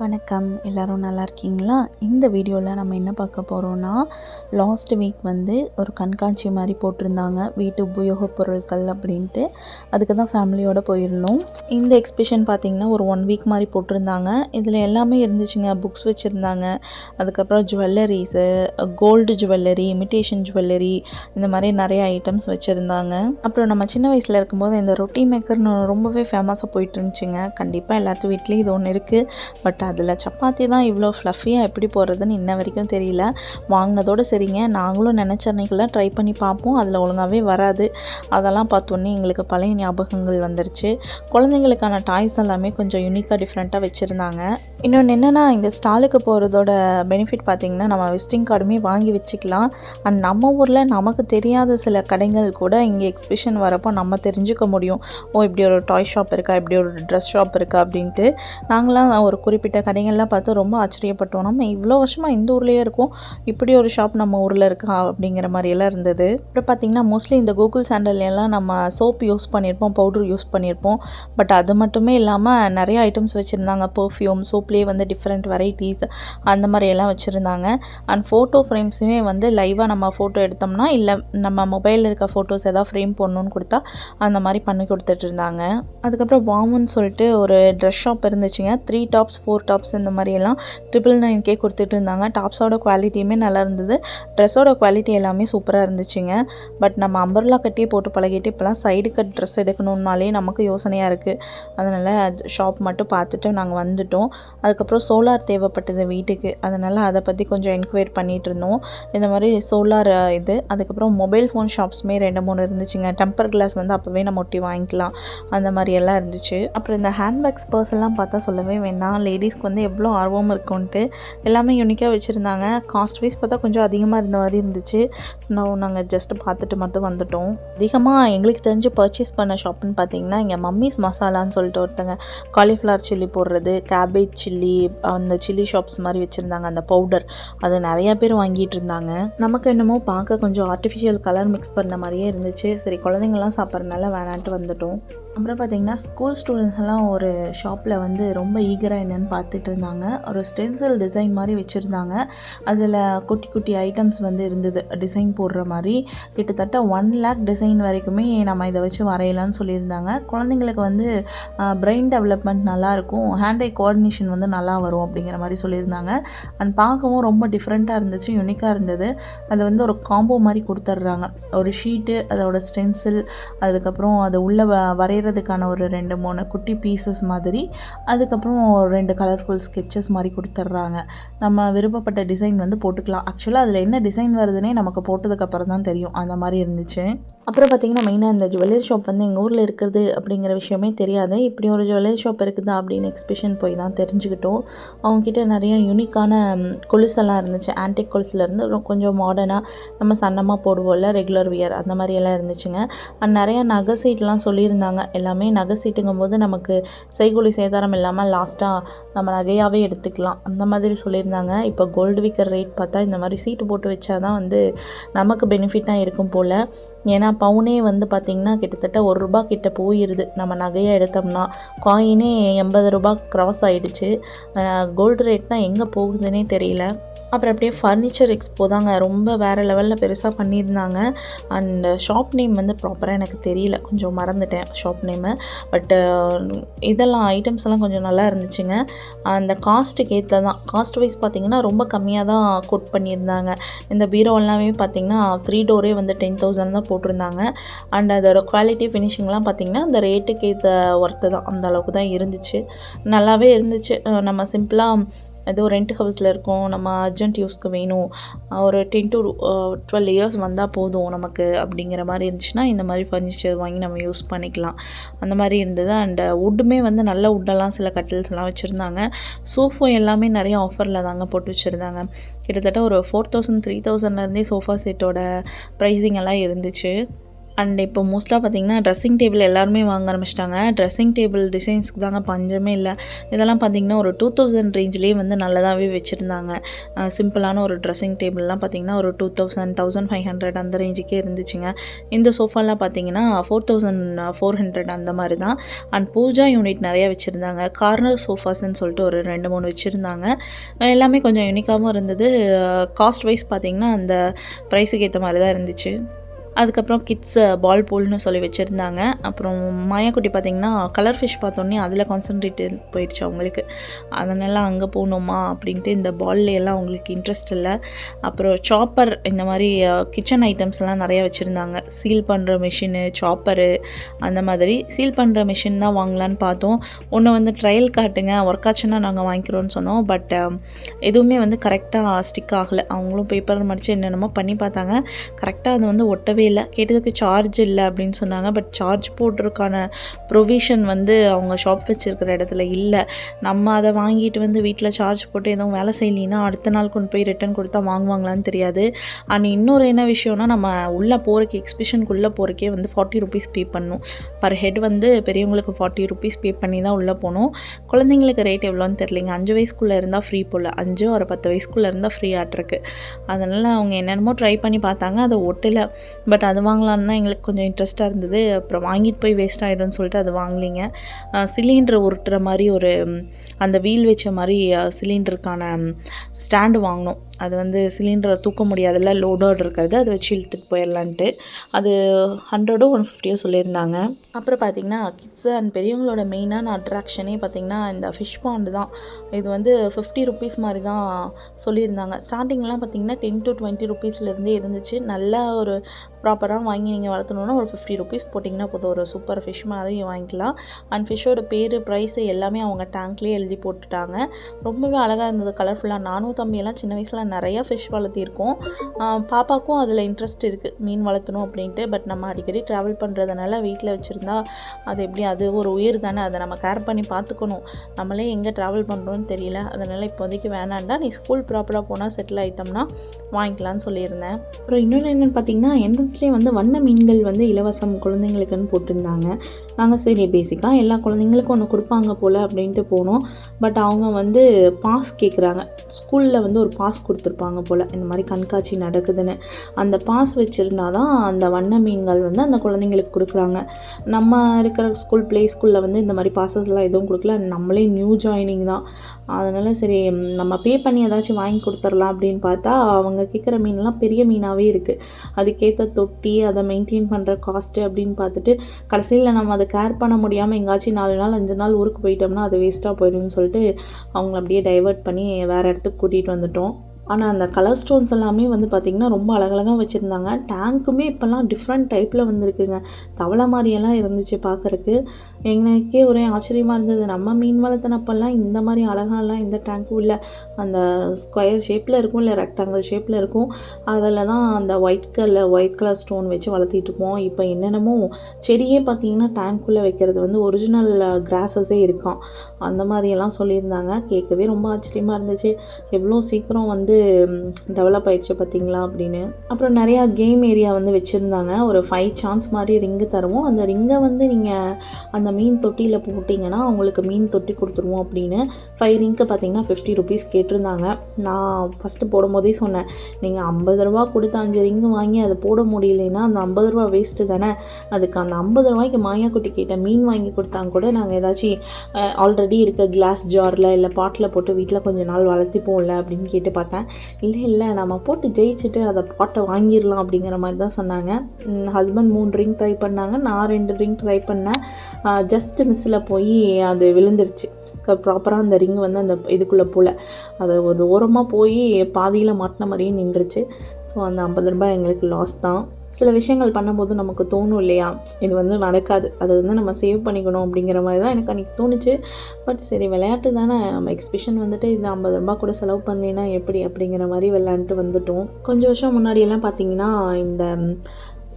வணக்கம். எல்லோரும் நல்லா இருக்கீங்களா? இந்த வீடியோவில் நம்ம என்ன பார்க்க போகிறோன்னா லாஸ்ட் வீக் வந்து ஒரு கண்காட்சி மாதிரி போட்டிருந்தாங்க. வீட்டு உபயோகப் பொருட்கள் அப்படின்ட்டு. அதுக்கு தான் ஃபேமிலியோடு போயிருந்தோம். இந்த எக்ஸிபிஷன் பார்த்திங்கன்னா ஒரு ஒன் வீக் மாதிரி போட்டிருந்தாங்க. இதில் எல்லாமே இருந்துச்சுங்க. புக்ஸ் வச்சுருந்தாங்க. அதுக்கப்புறம் jewelleries gold jewellery imitation jewellery இந்த மாதிரி நிறைய ஐட்டம்ஸ் வச்சுருந்தாங்க. அப்புறம் நம்ம சின்ன வயசில் இருக்கும்போது இந்த ரொட்டி மேக்கர்னு ரொம்பவே ஃபேமஸாக போயிட்டு இருந்துச்சுங்க. கண்டிப்பாக எல்லாத்து வீட்லேயும் இது ஒன்று இருக்குது பட் அதில் சப்பாத்தி தான் இவ்வளோ ஃப்ளஃபியாக எப்படி போடுறதுன்னு இன்ன வரைக்கும் தெரியல. வாங்கினதோடு சரிங்க. நாங்களும் நினச்ச அன்னைக்கெல்லாம் ட்ரை பண்ணி பார்ப்போம். அதில் ஒழுங்காகவே வராது. அதெல்லாம் பார்த்தோன்னே எங்களுக்கு பழைய ஞாபகங்கள் வந்துருச்சு. குழந்தைங்களுக்கான டாய்ஸ் எல்லாமே கொஞ்சம் யூனிக்காக டிஃப்ரெண்ட்டாக வச்சுருந்தாங்க. இன்னொன்று என்னென்னா இந்த ஸ்டாலுக்கு போகிறதோட பெனிஃபிட் பார்த்திங்கன்னா நம்ம விசிட்டிங் கார்டுமே வாங்கி வச்சுக்கலாம். அண்ட் நம்ம ஊரில் நமக்கு தெரியாத சில கடைகள் கூட இங்கே எக்ஸிபிஷன் வரப்போ நம்ம தெரிஞ்சுக்க முடியும். ஓ இப்படி ஒரு டாய் ஷாப் இருக்கா இப்படி ஒரு ட்ரெஸ் ஷாப் இருக்கா அப்படின்ட்டு. நாங்களாம் ஒரு குறிப்பிட்ட கடைகள்லாம் பார்த்து ரொம்ப ஆச்சரியப்பட்டோம். நம்ம இவ்வளோ வருஷமாக இந்த ஊர்லேயே இருக்கோம். இப்படி ஒரு ஷாப் நம்ம ஊரில் இருக்கா அப்படிங்கிற மாதிரியெல்லாம் இருந்தது. அப்புறம் பார்த்திங்கன்னா மோஸ்ட்லி இந்த கூகுள் சாண்டல்லாம் நம்ம சோப் யூஸ் பண்ணியிருப்போம் பவுடர் யூஸ் பண்ணியிருப்போம். பட் அது மட்டுமே இல்லாமல் நிறைய ஐட்டம்ஸ் வச்சுருந்தாங்க. பர்ஃப்யூம் சோப்லேயே வந்து டிஃப்ரெண்ட் வெரைட்டிஸ் அந்த மாதிரியெல்லாம் வச்சுருந்தாங்க. அண்ட் ஃபோட்டோ ஃப்ரேம்ஸுமே வந்து லைவாக நம்ம ஃபோட்டோ எடுத்தோம்னா இல்லை நம்ம மொபைலில் இருக்க ஃபோட்டோஸ் எதாவது ஃப்ரேம் பண்ணணுன்னு கொடுத்தா அந்த மாதிரி பண்ணி கொடுத்துட்டு இருந்தாங்க. அதுக்கப்புறம் வாமுன்னு சொல்லிட்டு ஒரு ட்ரெஸ் ஷாப் இருந்துச்சுங்க. த்ரீ டாப்ஸ் ஃபோர் டாப்ஸ் இந்த மாதிரியெல்லாம் ட்ரிபிள் நைன்கே கொடுத்துட்டு இருந்தாங்க. டாப்ஸோட குவாலிட்டியுமே நல்லா இருந்தது. ட்ரெஸ்ஸோட குவாலிட்டி எல்லாமே சூப்பராக இருந்துச்சுங்க. பட் நம்ம அம்பர்லா கட்டியே போட்டு பழகிட்டு இப்போலாம் சைடு கட் ட்ரெஸ் எடுக்கணுன்னாலே நமக்கு யோசனையாக இருக்குது அதனால் ஷாப் மட்டும் பார்த்துட்டு நாங்கள் வந்துட்டோம். அதுக்கப்புறம் சோலார் தேவைப்பட்டது வீட்டுக்கு. அதனால் அதை பற்றி கொஞ்சம் என்கொயர் பண்ணிகிட்டு இருந்தோம் இந்த மாதிரி சோலார் இது. அதுக்கப்புறம் மொபைல் ஃபோன் ஷாப்ஸுமே ரெண்டு மூணு இருந்துச்சுங்க. டெம்பர் கிளாஸ் வந்து அப்போவே நம்ம ஒட்டி வாங்கிக்கலாம். அந்த மாதிரி எல்லாம் இருந்துச்சு. அப்புறம் இந்த ஹேண்ட்பேக்ஸ் பர்ஸ்லாம் பார்த்தா சொல்லவே வேண்டாம். லேடிஸ்க்கு வந்து எவ்வளோ ஆர்வம் இருக்கும்ன்ட்டு எல்லாமே யூனிக்காக வச்சுருந்தாங்க. காஸ்ட் வைஸ் பார்த்தா கொஞ்சம் அதிகமாக இருந்த மாதிரி இருந்துச்சு. ஸோ நாங்கள் ஜஸ்ட் பார்த்துட்டு மட்டும் வந்துட்டோம். அதிகமாக எங்களுக்கு தெரிஞ்சு பர்ச்சேஸ் பண்ண ஷாப்புன்னு பார்த்தீங்கன்னா இங்கே மம்மிஸ் மசாலான்னு சொல்லிட்டு ஒருத்தங்க காலிஃப்ளவர் சில்லி போடுறது கேபேஜ் சில்லி அந்த சில்லி ஷாப்ஸ் மாதிரி வச்சுருந்தாங்க. அந்த பவுடர் அது நிறையா பேர் வாங்கிட்டு இருந்தாங்க. நமக்கு என்னமோ பார்க்க கொஞ்சம் ஆர்டிஃபிஷியல் கலர் மிக்ஸ் பண்ண மாதிரியே இருந்துச்சு. சரி குழந்தைங்கள்லாம் சாப்பிட்றதுனால வேணான்ட்டு வந்துட்டோம். அப்புறம் பார்த்திங்கன்னா ஸ்கூல் ஸ்டூடெண்ட்ஸ் எல்லாம் ஒரு ஷாப்பில் வந்து ரொம்ப ஈகராக என்னென்னு பார்த்துட்டு இருந்தாங்க. ஒரு ஸ்டென்சில் டிசைன் மாதிரி வச்சுருந்தாங்க. அதில் குட்டி குட்டி ஐட்டம்ஸ் வந்து இருந்தது. டிசைன் போடுற மாதிரி. கிட்டத்தட்ட ஒன் லேக் டிசைன் வரைக்குமே நம்ம இதை வச்சு வரையலாம்னு சொல்லியிருந்தாங்க. குழந்தைங்களுக்கு வந்து பிரெயின் டெவலப்மெண்ட் நல்லாயிருக்கும் ஹேண்ட் ஐ கோஆர்டினேஷன் வந்து நல்லா வரும் அப்படிங்கிற மாதிரி சொல்லியிருந்தாங்க. அண்ட் பார்க்கவும் ரொம்ப டிஃப்ரெண்ட்டாக இருந்துச்சு யூனிக்காக இருந்தது. அதை வந்து ஒரு காம்போ மாதிரி கொடுத்துட்றாங்க. ஒரு ஷீட்டு அதோட ஸ்டென்சில் அதுக்கப்புறம் அதை உள்ளே வரைகிற வரைகிறதுக்கான ஒரு ரெண்டு மூணு குட்டி பீசஸ் மாதிரி அதுக்கப்புறம் ரெண்டு கலர்ஃபுல் ஸ்கெச்சஸ் மாதிரி கொடுத்துட்றாங்க. நம்ம விருப்பப்பட்ட டிசைன் வந்து போட்டுக்கலாம். ஆக்சுவலாக அதில் என்ன டிசைன் வருதுன்னே நமக்கு போட்டதுக்கப்புறம் தான் தெரியும். அந்த மாதிரி இருந்துச்சு. அப்புறம் பார்த்திங்கன்னா மெயினாக இந்த ஜுவல்லரி ஷாப் வந்து எங்கள் ஊரில் இருக்கிறது அப்படிங்கிற விஷயமே தெரியாது. இப்படி ஒரு ஜுவல்லரி ஷாப் இருக்குதா அப்படின்னு எக்ஸ்பிஷன் போய் தான் தெரிஞ்சுக்கிட்டோம். அவங்கக்கிட்ட நிறைய யூனிக்கான கொலுசெல்லாம் இருந்துச்சு. ஆன்டிக் கொலுசுலேருந்து கொஞ்சம் மாடர்னாக நம்ம சன்னமாக போடுவோம்ல ரெகுலர் வியர் அந்த மாதிரியெல்லாம் இருந்துச்சுங்க. அண்ட் நிறையா நகை சீட்லாம் சொல்லியிருந்தாங்க. எல்லாமே நகை சீட்டுங்கும் போது நமக்கு செய்கூலி சேதாரம் இல்லாமல் லாஸ்ட்டாக நம்ம நகையாகவே எடுத்துக்கலாம். அந்த மாதிரி சொல்லியிருந்தாங்க. இப்போ கோல்டு விற்கிற ரேட் பார்த்தா இந்த மாதிரி சீட்டு போட்டு வச்சா தான் வந்து நமக்கு பெனிஃபிட்டாக இருக்கும் போல். ஏன்னா பவுனே வந்து பார்த்திங்கன்னா கிட்டத்தட்ட ஒரு ரூபா கிட்ட போயிடுது நம்ம நகையாக எடுத்தோம்னா காயினே எண்பது ரூபா க்ராஸ் ஆகிடுச்சு கோல்டு ரேட் தான் எங்கே போகுதுன்னே தெரியல. அப்புறம் அப்படியே ஃபர்னிச்சர் எக்ஸ்போ தாங்க. ரொம்ப வேறு லெவலில் பெருசாக பண்ணியிருந்தாங்க. அண்ட் ஷாப் நேம் வந்து ப்ராப்பராக எனக்கு தெரியல. கொஞ்சம் மறந்துட்டேன் ஷாப் நேமு பட்டு இதெல்லாம் ஐட்டம்ஸ் எல்லாம் கொஞ்சம் நல்லா இருந்துச்சுங்க. அந்த காஸ்ட்டுக்கு ஏற்ற தான். காஸ்ட் வைஸ் பார்த்திங்கன்னா ரொம்ப கம்மியாக தான் கோட் பண்ணியிருந்தாங்க. இந்த பீரோ எல்லாமே பார்த்திங்கன்னா த்ரீ டோரே வந்து டென் தௌசண்ட் தான் போட்டிருந்தாங்க. அண்ட் அதோட குவாலிட்டி ஃபினிஷிங்லாம் பார்த்திங்கன்னா அந்த ரேட்டுக்கு ஏற்ற ஒர்த்து தான். அந்த அளவுக்கு தான் இருந்துச்சு. நல்லாவே இருந்துச்சு. நம்ம சிம்பிளாக ஏதோ ரெண்ட் ஹவுஸில் இருக்கோம். நம்ம அர்ஜென்ட் யூஸ்க்கு வேணும். ஒரு டென் டு டுவெல் இயர்ஸ் வந்தால் போதும் நமக்கு அப்படிங்கிற மாதிரி இருந்துச்சுன்னா இந்த மாதிரி ஃபர்னிச்சர் வாங்கி நம்ம யூஸ் பண்ணிக்கலாம். அந்த மாதிரி இருந்தது. அண்ட் வுட்டுமே வந்து நல்ல வுட்டெல்லாம் சில கட்டில்ஸ்லாம் வச்சுருந்தாங்க. சோஃபா எல்லாமே நிறைய ஆஃபரில் தாங்க போட்டு வச்சுருந்தாங்க. கிட்டத்தட்ட ஒரு ஃபோர் தௌசண்ட் த்ரீ தௌசண்ட்லேருந்தே சோஃபா செட்டோட ப்ரைஸிங் எல்லாம் இருந்துச்சு. அண்ட் இப்போ மோஸ்ட்டாக பார்த்தீங்கன்னா ட்ரெஸ்ஸிங் டேபிள் எல்லாருமே வாங்க ஆரம்பிச்சிட்டாங்க. ட்ரெஸ்ஸிங் டேபிள் டிசைன்ஸ்க்கு தாங்க பஞ்சமே இல்லை. இதெல்லாம் பார்த்தீங்கன்னா ஒரு டூ தௌசண்ட் ரேஞ்சிலேயே வந்து நல்லதாகவே வச்சுருந்தாங்க. சிம்பிளான ஒரு ட்ரெஸ்ஸிங் டேபிள்லாம் பார்த்திங்கன்னா ஒரு two thousand thousand five hundred அந்த ரேஞ்சுக்கே இருந்துச்சுங்க. இந்த சோஃபாலாம் பார்த்தீங்கன்னா ஃபோர் தௌசண்ட் ஃபோர் ஹண்ட்ரட் அந்த மாதிரி தான் அண்ட் பூஜா யூனிட் நிறைய வச்சுருந்தாங்க. கார்னர் சோஃபாஸ்ன்னு சொல்லிட்டு ஒரு ரெண்டு மூணு வச்சுருந்தாங்க. எல்லாமே கொஞ்சம் யூனிக்காகவும் இருந்தது. காஸ்ட் வைஸ் பார்த்திங்கன்னா அந்த ப்ரைஸுக்கு ஏற்ற மாதிரி தான் இருந்துச்சு. அதுக்கப்புறம் கிட்ஸ் பால் போல்னு சொல்லி வச்சுருந்தாங்க. அப்புறம் மாயாக்குட்டி பார்த்திங்கன்னா கலர் ஃபிஷ் பார்த்தோன்னே அதில் கான்சன்ட்ரேட் போயிடுச்சு அவங்களுக்கு. அதனால அங்கே போகணுமா அப்படின்ட்டு இந்த பால்ல எல்லாம் அவங்களுக்கு இன்ட்ரெஸ்ட் இல்லை. அப்புறம் சாப்பர் இந்த மாதிரி கிச்சன் ஐட்டம்ஸ்லாம் நிறையா வச்சுருந்தாங்க. சீல் பண்ணுற மிஷினு சாப்பரு அந்த மாதிரி. சீல் பண்ணுற மிஷின் தான் வாங்கலான்னு பார்த்தோம். ஒன்று வந்து ட்ரையல் காட்டுங்க ஒர்க் ஆச்சுன்னா நாங்கள் வாங்கிக்கிறோன்னு சொன்னோம். பட் எதுவுமே வந்து கரெக்டாக ஸ்டிக் ஆகலை. அவங்களும் பேப்பர் மடித்து என்னென்னமோ பண்ணி பார்த்தாங்க. கரெக்டாக அது வந்து ஒட்டவே இல்லை கேட்டதுக்கு சார்ஜ் இல்லை அப்படின்னு சொன்னாங்க. பட் சார்ஜ் போடுறதுக்கான ப்ரொவிஷன் வந்து அவங்க ஷாப் வச்சுருக்கிற இடத்துல இல்லை. நம்ம அதை வாங்கிட்டு வந்து வீட்டில் சார்ஜ் போட்டு எதுவும் வேலை செய்யலைன்னா அடுத்த நாள் கொண்டு போய் ரிட்டர்ன் கொடுத்தா வாங்குவாங்களான்னு தெரியாது. அண்ட் இன்னொரு என்ன விஷயம்னா நம்ம உள்ளே போகிறக்கு எக்ஸிபிஷனுக்குள்ளே போகிறக்கே வந்து ஃபார்ட்டி ருபீஸ் பே பண்ணணும் பர் ஹெட் வந்து பெரியவங்களுக்கு ஃபார்ட்டி ருபீஸ் பே பண்ணி தான் உள்ளே போகணும். குழந்தைங்களுக்கு ரேட் எவ்வளோன்னு தெரிலிங்க அஞ்சு வயசுக்குள்ளே இருந்தால் ஃப்ரீ போல். அஞ்சு ஒரு பத்து வயசுக்குள்ளே இருந்தால் ஃப்ரீ ஆட்ருக்கு அதனால் அவங்க என்னென்னமோ ட்ரை பண்ணி பார்த்தாங்க. அதை ஒட்டலை. பட் அது வாங்கலான்னு தான் எங்களுக்கு கொஞ்சம் இன்ட்ரெஸ்ட்டாக இருந்தது. அப்புறம் வாங்கிட்டு போய் வேஸ்ட் ஆகிடும்னு சொல்லிட்டு அது வாங்கலிங்க. சிலிண்டர் உருட்டுற மாதிரி ஒரு அந்த வீல் வச்ச மாதிரி சிலிண்டருக்கான ஸ்டாண்டு வாங்கினோம். அது வந்து சிலிண்டரை தூக்க முடியாதுல்ல லோடோடு இருக்கிறது அதை வச்சு இழுத்துட்டு போயிடலான்ட்டு. அது ஹண்ட்ரடோ ஒன் ஃபிஃப்டியோ சொல்லியிருந்தாங்க. அப்புறம் பார்த்திங்கன்னா கிட்ஸ் அண்ட் பெரியவங்களோட மெயினான அட்ராக்ஷனே பார்த்திங்கன்னா இந்த ஃபிஷ் பாண்டு தான். இது வந்து ஃபிஃப்டி ருபீஸ் மாதிரி தான் சொல்லியிருந்தாங்க. ஸ்டார்டிங்லாம் பார்த்திங்கன்னா டென் டு டுவெண்ட்டி ருபீஸ்லேருந்தே இருந்துச்சு. நல்ல ஒரு ப்ராப்பராக வாங்கி நீங்கள் வளர்த்தணுன்னா ஒரு ஃபிஃப்டி ருபீஸ் போட்டிங்கன்னா போதும். ஒரு சூப்பர் ஃபிஷ் மாதிரி வாங்கிக்கலாம். அண்ட் ஃபிஷ்ஷோட பேர் ப்ரைஸு எல்லாமே அவங்க டேங்க்லேயே எழுதி போட்டுட்டாங்க. ரொம்பவே அழகாக இருந்தது கலர்ஃபுல்லாக நானும் தம்பியெல்லாம் சின்ன வயசில் நிறையா ஃபிஷ் வளர்த்திருக்கோம். பாப்பாக்கும் அதில் இன்ட்ரெஸ்ட் இருக்குது மீன் வளர்த்தணும் அப்படின்ட்டு. பட் நம்ம அடிக்கடி ட்ராவல் பண்ணுறதுனால வீட்டில் வச்சுருந்தா அது எப்படி அது ஒரு உயிர் தானே. அதை நம்ம கேர் பண்ணி பார்த்துக்கணும். நம்மளே எங்கே ட்ராவல் பண்ணுறோன்னு தெரியல. அதனால் இப்போதைக்கு வேணாண்டா நீ ஸ்கூல் ப்ராப்பராக போனால் செட்டில் ஆகிட்டோம்னா வாங்கிக்கலாம்னு சொல்லியிருந்தேன். அப்புறம் இன்னொன்று என்னென்னு பார்த்தீங்கன்னா என்ட்ரன்ஸ்லேயே வந்து வண்ண மீன்கள் வந்து இலவசம் குழந்தைங்களுக்குன்னு போட்டிருந்தாங்க. நாங்கள் சரி பேசிக்காக எல்லா குழந்தைங்களுக்கும் ஒன்று கொடுப்பாங்க போல் அப்படின்ட்டு போனோம். பட் அவங்க வந்து பாஸ் கேட்குறாங்க ஸ்கூலில் வந்து ஒரு பாஸ் கொடுத்துருப்பாங்க போல். இந்த மாதிரி கண்காட்சி நடக்குதுன்னு. அந்த பாஸ் வச்சுருந்தா தான் அந்த வண்ண மீன்கள் வந்து அந்த குழந்தைங்களுக்கு கொடுக்குறாங்க. நம்ம இருக்கிற ஸ்கூல் ப்ளே ஸ்கூலில் வந்து இந்த மாதிரி பாசஸ்லாம் எதுவும் கொடுக்கல. நம்மளே நியூ ஜாயினிங் தான். அதனால் சரி நம்ம பே பண்ணி ஏதாச்சும் வாங்கி கொடுத்துர்லாம் அப்படின்னு பார்த்தா அவங்க கேட்குற மீன்லாம் பெரிய மீனாகவே இருக்குது அதுக்கேற்ற தொட்டி அதை மெயின்டைன் பண்ணுற காஸ்ட்டு அப்படின்னு பார்த்துட்டு கடைசியில் நம்ம அதை கேர் பண்ண முடியாமல் எங்காச்சும் நாலு நாள் அஞ்சு நாள் ஊருக்கு போயிட்டோம்னா அது வேஸ்ட்டாக போயிடும்னு சொல்லிட்டு அவங்கள அப்படியே டைவர்ட் பண்ணி வேறு இடத்துக்கு கூட்டிகிட்டு வந்துட்டோம். ஆனால் அந்த கலர் ஸ்டோன்ஸ் எல்லாமே வந்து பார்த்திங்கன்னா ரொம்ப அழகழகாக வச்சுருந்தாங்க. டேங்க்குமே இப்போல்லாம் டிஃப்ரெண்ட் டைப்பில் வந்திருக்குங்க. தவளை மாதிரியெல்லாம் இருந்துச்சு பார்க்குறக்கு எங்களுக்கே ஒரே ஆச்சரியமாக இருந்தது. நம்ம மீன் வளர்த்தினப்பெல்லாம் இந்த மாதிரி அழகாலாம் இந்த டேங்க்கும் இல்லை. அந்த ஸ்கொயர் ஷேப்பில் இருக்கும் இல்லை ரெக்டாங்கிள் ஷேப்பில் இருக்கும். அதில் தான் அந்த white colour white colour stone வச்சு வளர்த்திட்டு இருப்போம். இப்போ என்னென்னமோ செடியே பார்த்தீங்கன்னா டேங்க்குள்ளே வைக்கிறது வந்து ஒரிஜினல் கிராஸஸே இருக்கான் அந்த மாதிரியெல்லாம் சொல்லியிருந்தாங்க. கேட்கவே ரொம்ப ஆச்சரியமாக இருந்துச்சு. எவ்வளோ சீக்கிரம் வந்து டெவலப் ஆயிடுச்சு பார்த்தீங்களா அப்படின்னு. அப்புறம் நிறையா கேம் ஏரியா வந்து வச்சுருந்தாங்க. ஒரு ஃபைவ் சான்ஸ் மாதிரி ரிங்கு தருவோம். அந்த ரிங்கை வந்து நீங்கள் அந்த மீன் தொட்டியில் போட்டிங்கன்னா உங்களுக்கு மீன் தொட்டி கொடுத்துருவோம் அப்படின்னு. ஃபைவ் ரிங்க்கு பார்த்தீங்கன்னா ஃபிஃப்டி ருபீஸ் கேட்டிருந்தாங்க. நான் ஃபஸ்ட்டு போடும்போதே சொன்னேன். நீங்கள் ஐம்பது ரூபா கொடுத்து அஞ்சு ரிங்கு வாங்கி அதை போட முடியலைன்னா அந்த ஐம்பது ரூபா வேஸ்ட்டு தானே? அதுக்கு அந்த ஐம்பது ரூபாய்க்கு மாயாக்குட்டி கேட்ட மீன் வாங்கி கொடுத்தாங்க கூட நாங்கள் ஏதாச்சும் ஆல்ரெடி இருக்க கிளாஸ் ஜாரில் இல்லை பாட்டில் போட்டு வீட்டில் கொஞ்ச நாள் வளர்த்திப்போம்ல அப்படின்னு கேட்டு பார்த்தேன். இல்லை இல்லை நம்ம போட்டு ஜெயிச்சுட்டு அதை பாட்டை வாங்கிடலாம் அப்படிங்கிற மாதிரி தான் சொன்னாங்க. ஹஸ்பண்ட் மூணு ரிங் ட்ரை பண்ணாங்க. நான் ரெண்டு ரிங் ட்ரை பண்ணேன். ஜஸ்ட் மிஸ்ஸில் போய் அது விழுந்துருச்சு. ப்ராப்பராக அந்த ரிங் வந்து அந்த இதுக்குள்ளே போல். அது ஒரு ஓரமாக போய் பாதியில் மாட்டின மாதிரியே நின்றுச்சு. ஸோ அந்த ஐம்பது ரூபாய் எங்களுக்கு லாஸ் தான். சில விஷயங்கள் பண்ணும்போது நமக்கு தோணும் இல்லையா? இது வந்து நடக்காது. அது வந்து நம்ம சேவ் பண்ணிக்கணும் அப்படிங்கிற மாதிரி தான் எனக்கு அன்றைக்கி தோணுச்சு. பட் சரி விளையாட்டு தானே. நம்ம எக்ஸிபிஷன் வந்துட்டு இது ஐம்பது ரூபா கூட செலவு பண்ணினா எப்படி அப்படிங்கிற மாதிரி விளையாண்டுட்டு வந்துட்டோம். கொஞ்சம் வருஷம் முன்னாடியெல்லாம் பார்த்தீங்கன்னா இந்த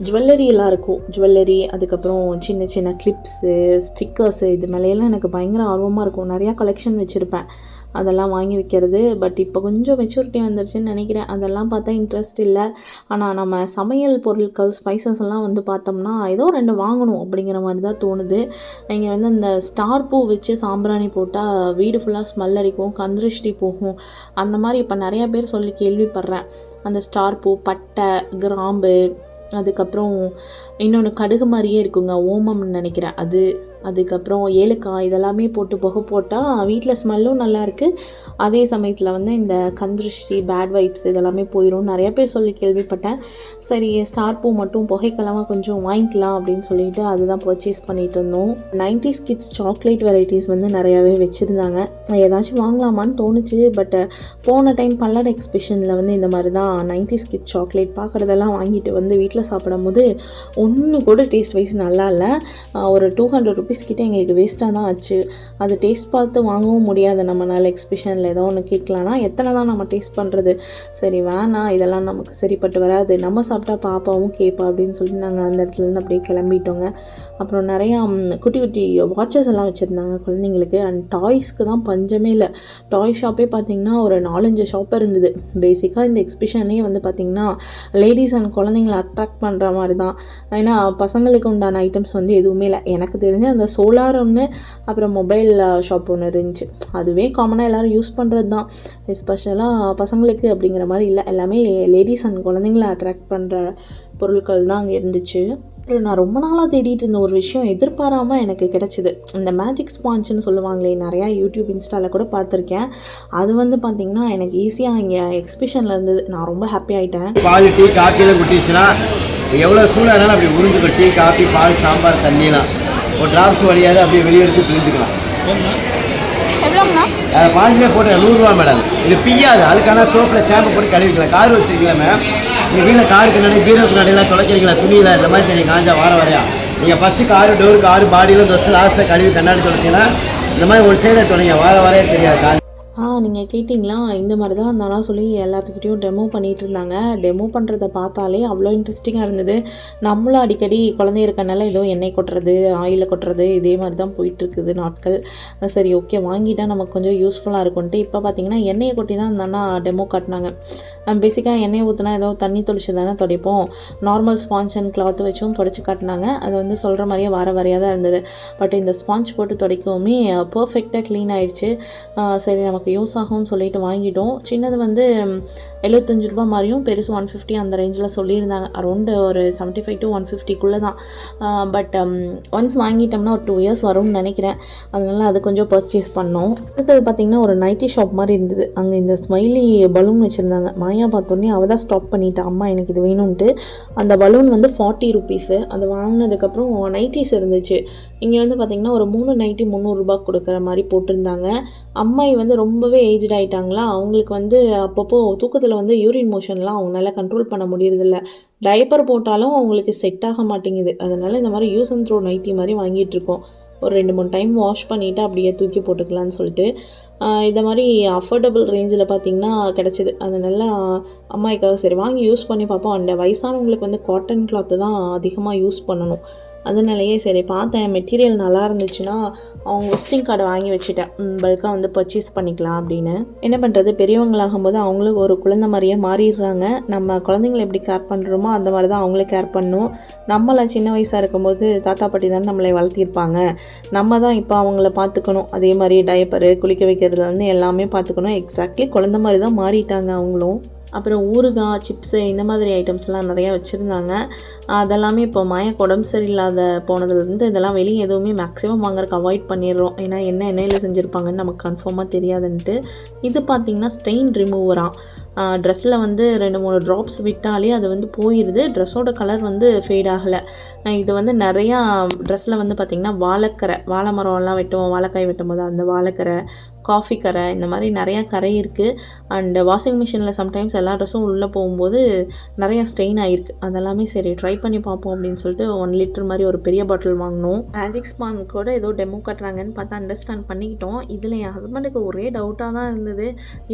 ஜுவல்லரி எல்லாம் இருக்கும். ஜுவல்லரி அதுக்கப்புறம் சின்ன சின்ன கிளிப்ஸு ஸ்டிக்கர்ஸு இது மேலேயெல்லாம் எனக்கு பயங்கர ஆர்வமாக இருக்கும். நிறையா கலெக்ஷன் வச்சுருப்பேன். அதெல்லாம் வாங்கி வைக்கிறது. பட் இப்போ கொஞ்சம் மெச்சூரிட்டி வந்துருச்சுன்னு நினைக்கிறேன். அதெல்லாம் பார்த்தா இன்ட்ரெஸ்ட் இல்லை. ஆனால் நம்ம சமையல் பொருட்கள் ஸ்பைசஸ் எல்லாம் வந்து பார்த்தோம்னா ஏதோ ரெண்டு வாங்கணும் அப்படிங்கிற மாதிரி தான் தோணுது. இங்கே வந்து இந்த ஸ்டார் பூ வச்சு சாம்பிராணி போட்டால் வீடு ஃபுல்லாக ஸ்மெல் அடிக்கும் கந்திருஷ்டி போகும். அந்த மாதிரி இப்போ நிறையா பேர் சொல்லி கேள்விப்படுறேன். அந்த ஸ்டார் பூ பட்டை கிராம்பு அதுக்கப்புறம் இன்னொன்று கடுகு மாதிரியே இருக்குங்க. ஓமம்னு நினைக்கிறேன். அது அதுக்கப்புறம் ஏலக்காய் இதெல்லாமே போட்டு புகை போட்டால் வீட்டில் ஸ்மெல்லும் நல்லாயிருக்கு. அதே சமயத்தில் வந்து இந்த கந்திருஷ்டி பேட் வைப்ஸ் இதெல்லாமே போயிடும் நிறைய பேர் சொல்லி கேள்விப்பட்டேன். சரி ஸ்டார் பூ மட்டும் புகைக்கலமாக கொஞ்சம் வாங்கிக்கலாம் அப்படின்னு சொல்லிட்டு அதுதான் பர்ச்சேஸ் பண்ணிட்டு இருந்தோம். நைன்டிஸ் கிட்ஸ் சாக்லேட் வெரைட்டிஸ் வந்து நிறையாவே வச்சுருந்தாங்க. ஏதாச்சும் வாங்கலாமான்னு தோணுச்சு பட் போன டைம் பல்லட எக்ஸ்பிஷனில் வந்து இந்த மாதிரி தான் நைன்டிஸ் கிட்ஸ் சாக்லேட் பார்க்குறதெல்லாம் வாங்கிட்டு வந்து வீட்டில் சாப்பிடும்போது ஒன்று கூட டேஸ்ட் வைஸ் நல்லா இல்லை. ஒரு டூ ஹண்ட்ரட் ருபீஸ் கிட்டே எங்களுக்கு வேஸ்ட்டாக தான் ஆச்சு. அது டேஸ்ட் பார்த்து வாங்கவும் முடியாது. நம்மளால் எக்ஸ்பிஷனில் ஏதோ ஒன்று கேட்கலான்னா எத்தனை தான் நம்ம டேஸ்ட் பண்ணுறது சரி வேணாம். இதெல்லாம் நமக்கு சரிப்பட்டு வராது. நம்ம சாப்பிட்டா பாப்பாவும் கேட்பா அப்படின்னு சொல்லி நாங்கள் அந்த இடத்துலேருந்து அப்படியே கிளம்பிட்டோங்க. அப்புறம் நிறையா குட்டி குட்டி வாட்சஸ் எல்லாம் வச்சுருந்தாங்க குழந்தைங்களுக்கு. அண்ட் டாய்ஸ்க்கு தான் பஞ்சமே இல்லை. டாய் ஷாப்பே பார்த்திங்கன்னா ஒரு நாலஞ்சு ஷாப் இருந்தது. பேசிக்காக இந்த எக்ஸ்பிஷன்லேயே வந்து பார்த்திங்கன்னா லேடிஸ் அண்ட் குழந்தைங்கள அட்ராக்ட் பண்ணுற மாதிரி தான். ஏன்னா பசங்களுக்கு உண்டான ஐட்டம்ஸ் வந்து எதுவுமே இல்லை. எனக்கு தெரிஞ்சு அந்த சோலார் ஒன்று அப்புறம் மொபைல் ஷாப் ஒன்று இருந்துச்சு. அதுவே காமனாக எல்லோரும் யூஸ் பண்ணுறது தான் எஸ்பெஷலாக பசங்களுக்கு அப்படிங்கிற மாதிரி இல்லை. எல்லாமே லேடிஸ் அண்ட் குழந்தைங்கள அட்ராக்ட் பண்ணுற பொருட்கள் தான் அங்கே இருந்துச்சு. அப்புறம் நான் ரொம்ப நாளாக தேடிட்டு இருந்த ஒரு விஷயம் எதிர்பாராமல் எனக்கு கிடச்சிது. இந்த மேஜிக் ஸ்பாஞ்சுன்னு சொல்லுவாங்களே நிறையா யூடியூப் இன்ஸ்டாவில் கூட பார்த்துருக்கேன். அது வந்து பார்த்திங்கன்னா எனக்கு ஈஸியாக இங்கே எக்ஸிபிஷனில் இருந்தது. நான் ரொம்ப ஹாப்பி ஆகிட்டேன் பால் டீ காப்பிலாம் குட்டிச்சுன்னா எவ்வளோ சூடாக அப்படி உறிஞ்சு டீ காப்பி பால் சாம்பார் தண்ணிலாம் ஒரு டிராப்ஸ் வழியாவது அப்படியே வெளியெடுத்து பிழிஞ்சுக்கலாம். எவ்வளோங்கண்ணா? பாஞ்சிலே போட்டு நூறுரூவா மேடம். இது பிய்யாது. அதுக்கான சோப்பில் ஷாம்பு போட்டு கழுவிக்கலாம். கார் வச்சிருக்கீங்களா மேம் நீங்கள் வீட்டில் காருக்கு நடி பீரோக்கு நடையில் துடைக்கிறீங்களா? துணியில் இந்த மாதிரி தெரியும் காஞ்சா வார வரையா? நீங்கள் ஃபஸ்ட்டு காரு டோரு காரு பாடியில் இந்த வருஷம் லாஸ்ட்டில் கழுவி கண்ணாடி துடைச்சிங்கன்னா இந்த மாதிரி ஒரு சைடை துடைங்க. வார வரையே தெரியாது காஞ்ச ஆ நீங்கள் கேட்டிங்களா? இந்த மாதிரி தான் இருந்தாலும் சொல்லி எல்லாத்துக்கிட்டையும் டெமோ பண்ணிகிட்டு இருந்தாங்க. டெமோ பண்ணுறத பார்த்தாலே அவ்வளோ இன்ட்ரெஸ்டிங்காக இருந்தது. நம்மளும் அடிக்கடி குழந்தை இருக்கனால ஏதோ எண்ணெய் கொட்டுறது ஆயிலை கொட்டுறது இதே மாதிரி தான் போயிட்டுருக்குது நாட்கள். சரி ஓகே வாங்கிட்டால் நமக்கு கொஞ்சம் யூஸ்ஃபுல்லாக இருக்கும்ன்ட்டு இப்போ பார்த்தீங்கன்னா எண்ணெயை கொட்டி தான் அந்த அண்ணா டெமோ காட்டினாங்க. பேசிக்காக எண்ணெய் ஊற்றினா ஏதோ தண்ணி தொளிச்சு தானே துடைப்போம். நார்மல் ஸ்பாஞ்ச் அண்ட் கிளாத் வச்சும் துடைச்சி காட்டினாங்க. அது வந்து சொல்கிற மாதிரியே வார வரையாக தான் இருந்தது. பட் இந்த ஸ்பாஞ்ச் போட்டு துடைக்கவுமே பர்ஃபெக்டாக க்ளீன் ஆயிடுச்சு. சரி நமக்கு யூஸ் ஆகும்னு சொல்லிட்டு வாங்கிட்டோம். சின்னது வந்து எழுபத்தஞ்சு ரூபா மாதிரியும் பெருசு ஒன் ஃபிஃப்டி அந்த ரேஞ்சில் சொல்லியிருந்தாங்க. அரௌண்டு ஒரு செவன்ட்டி ஃபைவ் டு ஒன் ஃபிஃப்டிக்குள்ளே தான் பட் ஒன்ஸ் um, வாங்கிட்டோம்னா ஒரு டூ இயர்ஸ் வரும்னு நினைக்கிறேன். அதனால் அது கொஞ்சம் பர்ச்சேஸ் பண்ணோம். அடுத்தது பார்த்திங்கன்னா ஒரு நைட்டி ஷாப் மாதிரி இருந்தது. அங்கே இந்த ஸ்மைலி பலூன் வச்சுருந்தாங்க. மாயா பார்த்தோன்னே அவள் தான் ஸ்டாப் பண்ணிட்டா. அம்மா எனக்கு இது வேணும்ன்ட்டு. அந்த பலூன் வந்து ஃபார்ட்டி ருபீஸு அதை வாங்கினதுக்கப்புறம் நைட்டிஸ் இருந்துச்சு. இங்கே வந்து பார்த்திங்கன்னா ஒரு மூணு நைட்டி முந்நூறுரூபா கொடுக்குற மாதிரி போட்டிருந்தாங்க. அம்மாயி வந்து ரொம்பவே ஏஜ்ட் ஆகிட்டாங்களா அவங்களுக்கு வந்து அப்பப்போ தூக்கத்தில் வந்து யூரின் மோஷன்லாம் அவங்களால கண்ட்ரோல் பண்ண முடியறதில்ல. டைப்பர் போட்டாலும் அவங்களுக்கு செட் ஆக மாட்டேங்குது. அதனால் இந்த மாதிரி யூஸ் அண்ட் த்ரோ நைட்டி மாதிரி வாங்கிட்டு இருக்கோம். ஒரு ரெண்டு மூணு டைம் வாஷ் பண்ணிவிட்டு அப்படியே தூக்கி போட்டுக்கலாம்னு சொல்லிட்டு. இந்த மாதிரி அஃபோர்டபுள் ரேஞ்சில் பார்த்திங்கன்னா கிடச்சிது. அதனால அம்மாய்க்காக சரி வாங்கி யூஸ் பண்ணி பார்ப்போம். அந்த வயசானவங்களுக்கு வந்து காட்டன் கிளாத்து தான் அதிகமாக யூஸ் பண்ணணும். அதனாலயே சரி பார்த்தேன். மெட்டீரியல் நல்லா இருந்துச்சுன்னா அவங்க விசிட்டிங் கார்டை வாங்கி வச்சுட்டேன். பல்காக வந்து பர்ச்சேஸ் பண்ணிக்கலாம் அப்படின்னு. என்ன பண்ணுறது பெரியவங்களாகும்போது அவங்களும் ஒரு குழந்தை மாதிரியே மாறிடுறாங்க. நம்ம குழந்தைங்கள எப்படி கேர் பண்ணுறோமோ அந்த மாதிரி தான் அவங்களே கேர் பண்ணும். நம்மளாம் சின்ன வயசாக இருக்கும்போது தாத்தா பாட்டி தானே நம்மளை வளர்த்திருப்பாங்க. நம்ம தான் இப்போ அவங்கள பார்த்துக்கணும். அதே மாதிரி டயப்பரு குளிக்க வைக்கிறதுலேருந்து எல்லாமே பார்த்துக்கணும். எக்ஸாக்ட்லி குழந்த மாதிரி தான் மாறிட்டாங்க அவங்களும். அப்புறம் ஊறுகாய் சிப்ஸு இந்த மாதிரி ஐட்டம்ஸ்லாம் நிறையா வச்சுருந்தாங்க. அதெல்லாமே இப்போ மாயக்கு உடம்பு சரியில்லாத போனதுலேருந்து இதெல்லாம் வெளியே எதுவுமே மேக்ஸிமம் வாங்குறதுக்கு அவாய்ட் பண்ணிடுறோம். ஏன்னா என்ன எண்ணெயில் செஞ்சுருப்பாங்கன்னு நமக்கு கன்ஃபார்மாக தெரியாதுன்ட்டு. இது பார்த்திங்கன்னா ஸ்டெயின் ரிமூவராக ட்ரெஸ்ஸில் வந்து ரெண்டு மூணு ட்ராப்ஸ் விட்டாலே அது வந்து போயிடுது ட்ரெஸ்ஸோட கலர் வந்து ஃபேட் ஆகலை. இது வந்து நிறையா ட்ரெஸ்ஸில் வந்து பார்த்திங்கன்னா வாழைக்கரை வாழை மரம்லாம் வெட்டுவோம். வாழைக்காய் வெட்டும் போது அந்த வாழைக்கரை காஃபி கரை இந்த மாதிரி நிறையா கரை இருக்குது அண்ட் வாஷிங் மிஷினில் சம்டைம்ஸ் எல்லா ட்ரெஸ்ஸும் உள்ளே போகும்போது நிறையா ஸ்டெயின் ஆகிருக்கு அதெல்லாமே சரி ட்ரை பண்ணி பார்ப்போம் அப்படின்னு சொல்லிட்டு ஒன் லிட்டர் மாதிரி ஒரு பெரிய பாட்டில் வாங்கினோம். மேஜிக் ஸ்பான் கூட ஏதோ டெமோ கட்டுறாங்கன்னு பார்த்தா அண்டர்ஸ்டாண்ட் பண்ணிக்கிட்டோம். இதில் என் ஹஸ்பண்டுக்கு ஒரே டவுட்டாக தான் இருந்தது.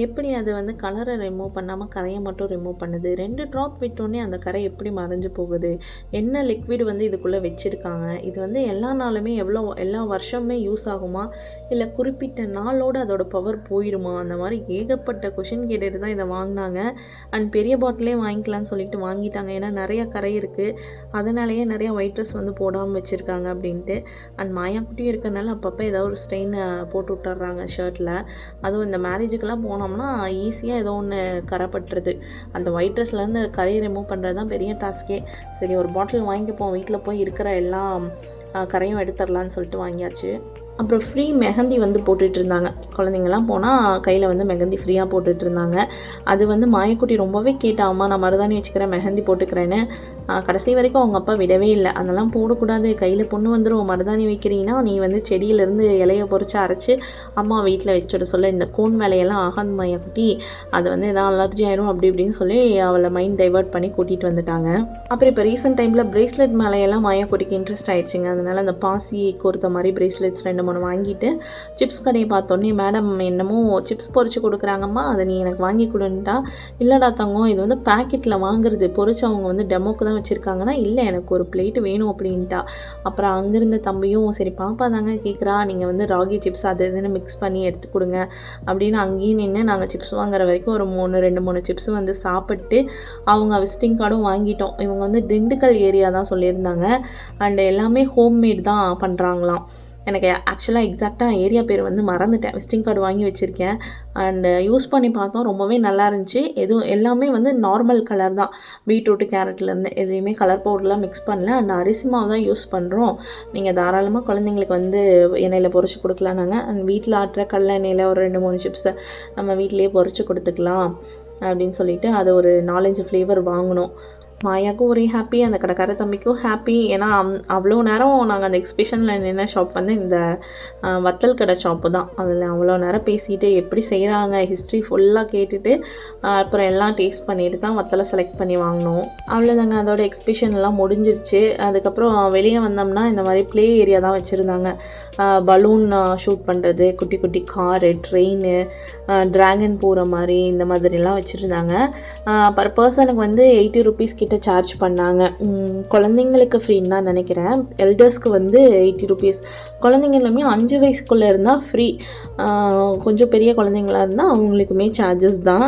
எப்படி அது வந்து கலரை ரிமூவ் பண்ணாமல் கரையை மட்டும் ரிமூவ் பண்ணுது? ரெண்டு ட்ராப் விட்டோன்னே அந்த கரை எப்படி மறைஞ்சு போகுது? என்ன லிக்விட் வந்து இதுக்குள்ளே வச்சுருக்காங்க? இது வந்து எல்லா நாளுமே எவ்வளோ எல்லா வருஷமுமே யூஸ் ஆகுமா? இல்லை குறிப்பிட்ட நாளோட கூட அதோட பவர் போயிடுமா அந்த மாதிரி ஏகப்பட்ட கொஷின் கேட்டுட்டு தான் இதை வாங்கினாங்க. அண்ட் பெரிய பாட்டிலே வாங்கிக்கலாம்னு சொல்லிட்டு வாங்கிட்டாங்க. ஏன்னா நிறையா கரை இருக்குது அதனாலேயே நிறையா ஒயிட் ட்ரெஸ் வந்து போடாமல் வச்சுருக்காங்க அப்படின்ட்டு. அண்ட் மாயாக்குட்டியும் இருக்கிறனால அப்பப்போ ஏதோ ஒரு ஸ்ட்ரெயின் போட்டு விட்டுறாங்க ஷர்ட்டில் அதுவும் இந்த மேரேஜுக்கெல்லாம் போனோம்னா ஈஸியாக ஏதோ ஒன்று கரைப்பட்டுறது அந்த ஒயிட் ட்ரெஸ்லேருந்து கரையை ரிமூவ் பண்ணுறது தான் பெரிய டாஸ்க்கே சரி ஒரு பாட்டில் வாங்கிப்போம். வீட்டில் போய் இருக்கிற எல்லா கரையும் எடுத்துடலான்னு சொல்லிட்டு வாங்கியாச்சு. அப்புறம் ஃப்ரீ மெஹந்தி வந்து போட்டுட்டு இருந்தாங்க குழந்தைங்கள்லாம் போனால் கையில் வந்து மெஹந்தி ஃப்ரீயாக போட்டுட்டு இருந்தாங்க அது வந்து மாயக்குட்டி ரொம்பவே கேட்டாமா அம்மா நான் மருதாணி வச்சுக்கிறேன் மெஹந்தி போட்டுக்கிறேன்னு. கடைசி வரைக்கும் அவங்க அப்பா விடவே இல்லை. அதெல்லாம் போடக்கூடாது. கையில் பொண்ணு வந்துடும் மருதாணி வைக்கிறீங்கன்னா நீ வந்து செடியிலேருந்து இலையை பொறிச்சு அரைச்சி அம்மா வீட்டில் வச்சுட சொல்ல. இந்த கோன் வேலையெல்லாம் ஆகாது மாயக்குட்டி. அது வந்து எதாவது அலர்ஜி ஆயிரும் அப்படி இப்படின்னு சொல்லி அவளை மைண்ட் டைவர்ட் பண்ணி கூட்டிகிட்டு வந்துட்டாங்க. அப்புறம் இப்போ ரீசெண்ட் டைமில் பிரேஸ்லெட் மேலையெல்லாம் மாயாக்குட்டிக்கு இன்ட்ரெஸ்ட் ஆயிடுச்சுங்க. அதனால அந்த பாசி கோர்த்த மாதிரி பிரேஸ்லெட்ஸ் ரெண்டு மூணு வாங்கிட்டு சிப்ஸ் கடையை பார்த்தோன்னே மேடம் என்னமோ சிப்ஸ் பொறிச்சு கொடுக்குறாங்கம்மா அதை நீ எனக்கு வாங்கி கொடுன்ட்டா. இல்லைடா தங்கம் இது வந்து பேக்கெட்டில் வாங்குறது. பொரிச்சு அவங்க வந்து டெமோக்கு தான் வச்சுருக்காங்கன்னா இல்லை எனக்கு ஒரு பிளேட் வேணும் அப்படின்ட்டா. அப்புறம் அங்கேருந்த தம்பியும் சரி பாப்பா தாங்க கேட்குறா நீங்கள் வந்து ராகி சிப்ஸ் அது இதுன்னு மிக்ஸ் பண்ணி எடுத்து கொடுங்க அப்படின்னு அங்கேயும் நின்று நாங்கள் சிப்ஸ் வாங்குற வரைக்கும் ஒரு மூணு ரெண்டு மூணு சிப்ஸ் வந்து சாப்பிட்டு அவங்க விசிட்டிங் கார்டும் வாங்கிட்டோம். இவங்க வந்து திண்டுக்கல் ஏரியா தான் சொல்லியிருந்தாங்க. அண்ட் எல்லாமே ஹோம்மேட் தான் பண்ணுறாங்களாம் எனக்கு ஆக்சுவலாக எக்ஸாக்டாக ஏரியா பேர் வந்து மறந்துட்டேன். விசிட்டிங் கார்டு வாங்கி வச்சுருக்கேன். அண்டு யூஸ் பண்ணி பார்த்தோம். ரொம்பவே நல்லா இருந்துச்சு. எதுவும் எல்லாமே வந்து நார்மல் கலர் தான். பீட்ரூட்டு கேரட்லேருந்து எதுலேயுமே கலர் பவுடர்லாம் மிக்ஸ் பண்ணல. அண்ட் அரிசி மாவு தான் யூஸ் பண்ணுறோம் நீங்கள் தாராளமாக குழந்தைங்களுக்கு வந்து எண்ணெயில் பொறிச்சு கொடுக்கலாம் நாங்கள் அண்ட் வீட்டில் ஆட்டுற கடல எண்ணெயில் ஒரு ரெண்டு மூணு சிப்ஸை நம்ம வீட்டிலேயே பொறிச்சு கொடுத்துக்கலாம். அப்படின்னு சொல்லிட்டு அது ஒரு நாலஞ்சு ஃப்ளேவர் வாங்கினோம். மாயாவுக்கும் ஒரே ஹாப்பி அந்த கடைக்கார தம்பிக்கும் ஹாப்பி ஏன்னா அம்- அவ்வளோ நேரம் நாங்கள் அந்த எக்ஸிபிஷனில் நின்ன ஷாப் வந்து இந்த வத்தல் கடை ஷாப்பு தான். அதில் அவ்வளோ நேரம் பேசிட்டு எப்படி செய்கிறாங்க ஹிஸ்ட்ரி ஃபுல்லாக கேட்டுட்டு அப்புறம் எல்லாம் டேஸ்ட் பண்ணிட்டு தான் வத்தலை செலக்ட் பண்ணி வாங்கினோம். அவ்வளோதாங்க அதோட எக்ஸிபிஷன்லாம் முடிஞ்சிருச்சு. அதுக்கப்புறம் வெளியே வந்தோம்னா இந்த மாதிரி ப்ளே ஏரியா தான் வச்சுருந்தாங்க. பலூன் ஷூட் பண்ணுறது குட்டி குட்டி காரு ட்ரெயின் ட்ராகன் போகிற மாதிரி இந்த மாதிரிலாம் வச்சுருந்தாங்க. பர் பர்சனுக்கு வந்து எயிட்டி ருபீஸ் கிட்ட சார்ஜ் பண்ணாங்க. குழந்தைங்களுக்கு ஃப்ரீன்னு தான் நினைக்கிறேன். எல்டர்ஸ்க்கு வந்து எயிட்டி ருபீஸ் குழந்தைங்களுமே அஞ்சு வயசுக்குள்ளே இருந்தால் ஃப்ரீ கொஞ்சம் பெரிய குழந்தைங்களா இருந்தால் அவங்களுக்குமே சார்ஜஸ் தான்.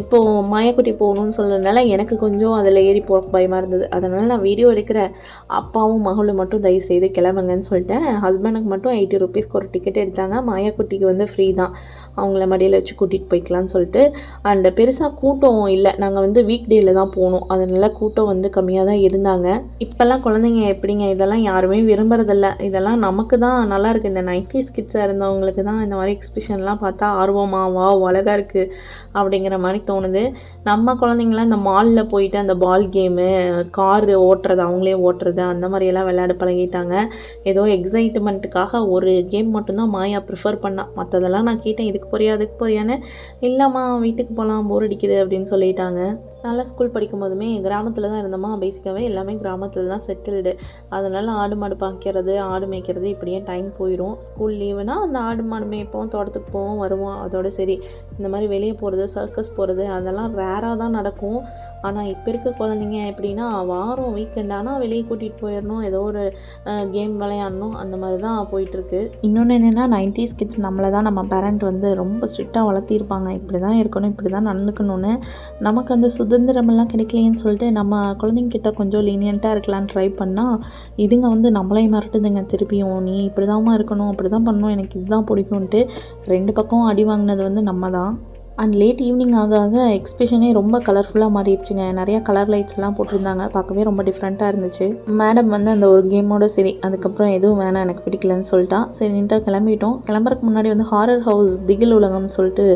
இப்போது மாயக்குட்டி போகணும்னு சொல்கிறதுனால எனக்கு கொஞ்சம் அதில் ஏறி போக பயமாக இருந்தது. அதனால் நான் வீடியோ எடுக்கிறேன். அப்பாவும் மகளும் மட்டும் தயவு செய்து கிளம்புங்கன்னு சொல்லிட்டேன். ஹஸ்பண்டுக்கு மட்டும் எயிட்டி ருபீஸ்க்கு ஒரு டிக்கெட் எடுத்தாங்க. மாயக்குட்டிக்கு வந்து ஃப்ரீ தான். அவங்கள மடியில் வச்சு கூட்டிகிட்டு போய்க்கலான்னு சொல்லிட்டு. அண்ட் பெருசாக கூட்டம் இல்லை. நாங்கள் வந்து வீக் டேயில் தான் போனோம். அதனால் கூட்டம் வந்து கம்மியாக தான் இருந்தாங்க. இப்போல்லாம் குழந்தைங்க எப்படிங்க? இதெல்லாம் யாருமே விரும்புறதில்ல. இதெல்லாம் நமக்கு தான் நல்லாயிருக்கு இந்த நைன்டி கிட்ஸாக இருந்தவங்களுக்கு தான் இந்த மாதிரி எக்ஸிபிஷன்லாம் பார்த்தா ஆர்வமாக வா அழகாக இருக்குது அப்படிங்கிற மாதிரி தோணுது. நம்ம குழந்தைங்களாம் இந்த மாலில் போயிட்டு அந்த பால் கேமு காரு ஓட்டுறது அவங்களே ஓட்டுறது அந்த மாதிரியெல்லாம் விளையாட பழகிட்டாங்க. ஏதோ எக்ஸைட்மெண்ட்டுக்காக ஒரு கேம் மட்டும்தான் மாயா ப்ரிஃபர் பண்ணான் மற்றதெல்லாம் நான் கேட்டேன் இதுக்கு போறியா அதுக்கு போறியான்னு? இல்லைம்மா வீட்டுக்கு போகலாம் போர் அடிக்குது அப்படின்னு சொல்லிட்டாங்க. நல்லா ஸ்கூல் படிக்கும் போதுமே கிராமத்தில் தான் இருந்தோமா? பேசிக்காகவே எல்லாமே கிராமத்தில் தான் செட்டில்டு அதனால் ஆடு மாடு பார்க்கறது ஆடு மேய்க்கிறது இப்படியே டைம் போயிடும் ஸ்கூல் லீவுனா அந்த ஆடு மாடு மேய்ப்போம் தோட்டத்துக்கு போவோம் வருவோம். அதோட சரி. இந்த மாதிரி வெளியே போகிறது சர்க்கஸ் போகிறது அதெல்லாம் ரேராக தான் நடக்கும். ஆனால் இப்போ இருக்க குழந்தைங்க எப்படின்னா வாரம் வீக்கெண்ட் ஆனால் வெளியே கூட்டிகிட்டு போயிடணும் ஏதோ ஒரு கேம் விளையாடணும். அந்த மாதிரி தான் போயிட்டுருக்கு இன்னொன்று என்னென்னா நைன்டிஸ் கிட்ஸ் நம்மளை தான் நம்ம பேரண்ட் வந்து ரொம்ப ஸ்ட்ரிக்டாக வளர்த்திருப்பாங்க. இப்படி தான் இருக்கணும் இப்படி தான் நடந்துக்கணும்னு நமக்கு அந்த சுதந்திரமெல்லாம் கிடைக்கலையேன்னு சொல்லிட்டு நம்ம குழந்தைங்கிட்ட கொஞ்சம் லீனியண்ட்டாக இருக்கலாம்னு ட்ரை பண்ணால் இதுங்க வந்து நம்மளையும் மிரட்டுதுங்க திருப்பியும். நீ இப்படி இருக்கணும் அப்படி தான் பண்ணணும் எனக்கு இதுதான் பிடிக்கும்ன்ட்டு ரெண்டு பக்கம் அடி வாங்கினது வந்து நம்ம தான் அண்ட் லேட் ஈவினிங் ஆக ஆக எக்ஸ்பிஷனே ரொம்ப கலர்ஃபுல்லாக மாறிடுச்சுங்க. நிறையா கலர் லைட்ஸ்லாம் போட்டிருந்தாங்க. பார்க்கவே ரொம்ப டிஃப்ரெண்ட்டாக இருந்துச்சு. மேடம் வந்து அந்த ஒரு கேமோட சரி அதுக்கப்புறம் எதுவும் வேணாம் எனக்கு பிடிக்கலன்னு சொல்லிட்டா. சரி நின்ட்டா கிளம்பிட்டோம். கிளம்புறதுக்கு முன்னாடி வந்து ஹாரர் ஹவுஸ் திகில் உலகம்னு சொல்லிட்டு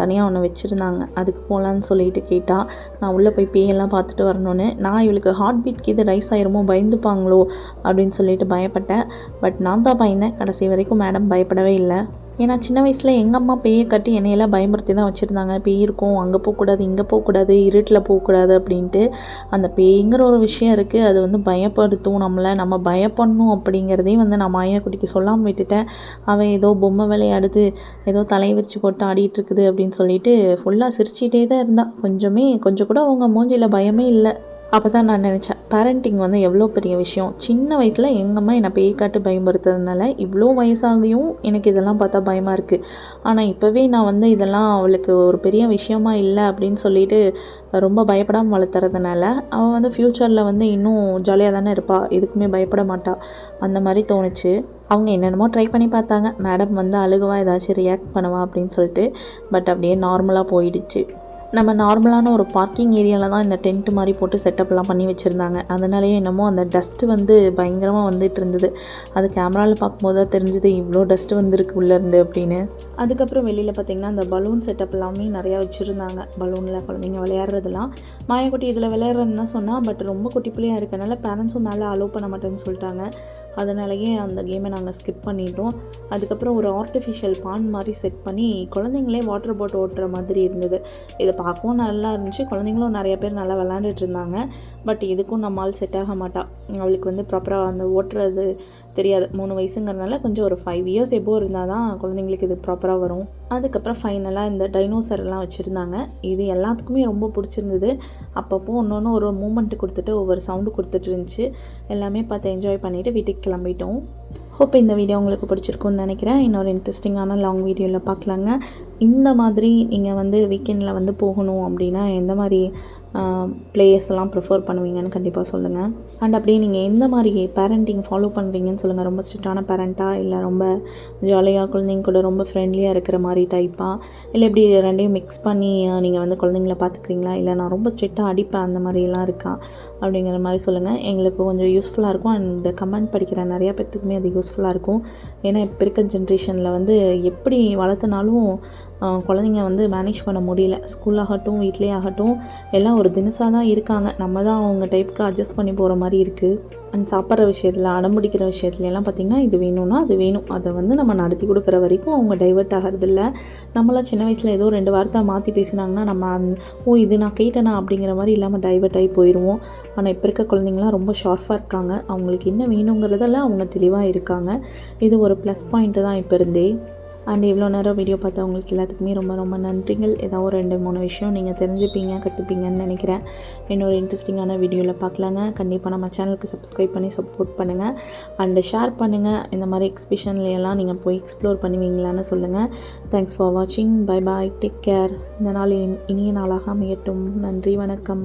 தனியாக ஒன்று வச்சுருந்தாங்க. அதுக்கு போகலான்னு சொல்லிட்டு கேட்டால் நான் உள்ளே போய் பேயெல்லாம் பார்த்துட்டு வரணும்னு. நான் இவளுக்கு ஹார்ட் பீட்க்கு இது ரைஸ் ஆயிருமோ பயந்துப்பாங்களோ அப்படின்னு சொல்லிட்டு பயப்பட்டேன். பட் நான் தான் பயந்தேன். கடைசி வரைக்கும் மேடம் பயப்படவே இல்லை. ஏன்னா சின்ன வயசில் எங்கள் அம்மா பேயை கட்டி என்னையெல்லாம் பயமுறுத்தி தான் வச்சுருந்தாங்க. பேய் இருக்கும் அங்கே போகக்கூடாது இங்கே போகக்கூடாது இருட்டில் போகக்கூடாது அப்படின்ட்டு அந்த பேய்ங்கிற ஒரு விஷயம் இருக்குது அது வந்து பயப்படுத்தும் நம்மளை. நம்ம பயப்படணும் அப்படிங்கிறதையும் வந்து நான் மாயாக்குட்டிக்கு சொல்லாமல் விட்டுட்டேன். அவன் ஏதோ பொம்மை விளையாடுது ஏதோ தலையை விரிச்சு போட்டு ஆடிட்டு இருக்குது அப்படின்னு சொல்லிட்டு ஃபுல்லாக சிரிச்சிட்டே தான் இருந்தான். கொஞ்சமே கொஞ்சம் கூட அவங்க மூஞ்சியில் பயமே இல்லை. அப்போ தான் நான் நினச்சேன் பேரண்டிங் வந்து எவ்வளோ பெரிய விஷயம். சின்ன வயசில் எங்கள் அம்மா என்னை பேய் காட்டு பயமுறுத்ததுனால இவ்வளோ வயசாகியும் எனக்கு இதெல்லாம் பார்த்தா பயமாக இருக்குது ஆனால் இப்போவே நான் வந்து இதெல்லாம் அவளுக்கு ஒரு பெரிய விஷயமா இல்லை அப்படின்னு சொல்லிட்டு ரொம்ப பயப்படாமல் வளர்த்துறதுனால அவள் வந்து ஃப்யூச்சரில் வந்து இன்னும் ஜாலியாக தானே இருப்பாள் எதுக்குமே பயப்பட மாட்டாள் அந்த மாதிரி தோணுச்சு. அவங்க என்னென்னமோ ட்ரை பண்ணி பார்த்தாங்க. மேடம் வந்து அழுகுவா ஏதாச்சும் ரியாக்ட் பண்ணுவா அப்படின்னு சொல்லிட்டு பட் அப்படியே நார்மலாக போயிடுச்சு. நம்ம நார்மலான ஒரு பார்க்கிங் ஏரியாவில் தான் இந்த டென்ட் மாதிரி போட்டு செட்டப்லாம் பண்ணி வச்சுருந்தாங்க. அதனாலேயே என்னமோ அந்த டஸ்ட்டு வந்து பயங்கரமாக வந்துட்டு இருந்தது. அது கேமராவில் பார்க்கும்போது தான் தெரிஞ்சது இவ்வளோ டஸ்ட்டு வந்திருக்கு உள்ளேருந்து அப்படின்னு. அதுக்கப்புறம் வெளியில் பார்த்திங்கன்னா அந்த பலூன் செட்டப் எல்லாமே நிறையா வச்சுருந்தாங்க. பலூனில் குழந்தைங்க விளையாடுறதுலாம் மாயக்குட்டி இதில் விளையாடுறதுன்னு தான் சொன்னால் பட் ரொம்ப குட்டி பிள்ளையாக இருக்கனால பேரண்ட்ஸும் மேலே அலோவ் பண்ண மாட்டேன்னு சொல்லிட்டாங்க. அதனாலயே அந்த கேமை நாங்கள் ஸ்கிப் பண்ணிட்டோம். அதுக்கப்புறம் ஒரு ஆர்டிஃபிஷியல் பான் மாதிரி செட் பண்ணி குழந்தைங்களே வாட்டர் போட் ஓட்டுற மாதிரி இருந்தது. இதை பார்க்கவும் நல்லா இருந்துச்சு. குழந்தைங்களும் நிறைய பேர் நல்லா விளாண்டுட்டு இருந்தாங்க. பட் இதுக்கும் நம்மால் செட் ஆக மாட்டா. அவளுக்கு வந்து ப்ராப்பராக அந்த ஓட்டுறது தெரியாது. மூணு வயசுங்கிறனால கொஞ்சம் ஒரு ஃபைவ் இயர்ஸ் எபோ இருந்தால் தான் குழந்தைங்களுக்கு இது ப்ராப்பராக வரும். அதுக்கப்புறம் ஃபைனலாக இந்த டைனோசர் எல்லாம் வச்சுருந்தாங்க. இது எல்லாத்துக்குமே ரொம்ப பிடிச்சிருந்தது. அப்பப்போ ஒன்று ஒன்று ஒரு மூமெண்ட்டு கொடுத்துட்டு ஒவ்வொரு சவுண்டு கொடுத்துட்டு இருந்துச்சு. எல்லாமே பார்த்து என்ஜாய் பண்ணிவிட்டு வீட்டுக்கு கிளம்பிட்டோம். ஹோப் இந்த வீடியோ உங்களுக்கு பிடிச்சிருக்குன்னு நினைக்கிறேன். இன்னொரு இன்ட்ரெஸ்டிங்கான லாங் வீடியோவில் பார்க்கலாங்க. இந்த மாதிரி நீங்கள் வந்து வீக்கெண்டில் வந்து போகணும் அப்படின்னா எந்த மாதிரி பிளேயர்ஸ் எல்லாம் ப்ரிஃபர் பண்ணுவீங்கன்னு கண்டிப்பாக சொல்லுங்கள் அண்ட் அப்படியே நீங்கள் எந்த மாதிரி பேரண்டிங் ஃபாலோ பண்ணுறீங்கன்னு சொல்லுங்கள் ரொம்ப ஸ்ட்ரிக்டான பேரண்ட்டாக இல்லை ரொம்ப ஜாலியாக குழந்தைங்க கூட ரொம்ப ஃப்ரெண்ட்லியாக இருக்கிற மாதிரி டைப்பாக இல்லை எப்படி ரெண்டையும் மிக்ஸ் பண்ணி நீங்கள் வந்து குழந்தைங்கள பார்த்துக்கிறீங்களா? இல்லை நான் ரொம்ப ஸ்ட்ரிக்டாக அடிப்பேன் அந்த மாதிரிலாம் இருக்கா? அப்படிங்கிற மாதிரி சொல்லுங்கள் எங்களுக்கு கொஞ்சம் யூஸ்ஃபுல்லாக இருக்கும். அண்ட் கமெண்ட் படிக்கிற நிறையா பேர்த்துக்குமே அது யூஸ் யூஸ்ஃபுல்லாக இருக்கும். ஏன்னா இப்போ இருக்க ஜென்ரேஷனில் வந்து எப்படி வளர்த்தனாலும் குழந்தைங்க வந்து மேனேஜ் பண்ண முடியல. ஸ்கூலாகட்டும் வீட்லேயே ஆகட்டும் எல்லாம் ஒரு தினசாக தான் இருக்காங்க. நம்ம தான் அவங்க டைப்புக்கு அட்ஜஸ்ட் பண்ணி போகிற மாதிரி இருக்குது அண்ட் சாப்பிட்ற விஷயத்தில் அடம்பிடிக்கிற விஷயத்துலலாம் பார்த்திங்கன்னா இது வேணும்னா அது வேணும். அதை வந்து நம்ம நடத்தி கொடுக்குற வரைக்கும் அவங்க டைவர்ட் ஆகிறதில்ல. நம்மளாம் சின்ன வயசில் ஏதோ ரெண்டு வார்த்தை மாற்றி பேசினாங்கன்னா நம்ம ஓ இது நான் கேட்டேனா? அப்படிங்கிற மாதிரி இல்லாமல் டைவர்ட் ஆகி போயிடுவோம் ஆனால் இப்போ இருக்க குழந்தைங்களாம் ரொம்ப ஷார்ப்பாக இருக்காங்க. அவங்களுக்கு என்ன வேணுங்கிறதெல்லாம் அவங்க தெளிவாக இருக்காங்க. இது ஒரு ப்ளஸ் பாயிண்ட்டு தான் இப்போ இருந்தே. அண்ட் இவ்வளோ நேரம் வீடியோ பார்த்தவங்களுக்கு எல்லாத்துக்குமே ரொம்ப ரொம்ப நன்றிகள். ஏதாவது ஒரு ரெண்டு மூணு விஷயம் நீங்கள் தெரிஞ்சுப்பீங்க கற்றுப்பீங்கன்னு நினைக்கிறேன். இன்னொரு இன்ட்ரெஸ்டிங்கான வீடியோவில் பார்க்கலாங்க. கண்டிப்பாக நம்ம சேனலுக்கு சப்ஸ்கிரைப் பண்ணி சப்போர்ட் பண்ணுங்கள் அண்டு ஷேர் பண்ணுங்கள் இந்த மாதிரி எக்ஸ்பிஷன்லையெல்லாம் நீங்கள் போய் எக்ஸ்ப்ளோர் பண்ணுவீங்களான்னு சொல்லுங்கள் தேங்க்ஸ் ஃபார் வாட்சிங் பை பாய் டேக் கேர் இந்த நாள் இனிய நாளாக அமையட்டும். நன்றி வணக்கம்.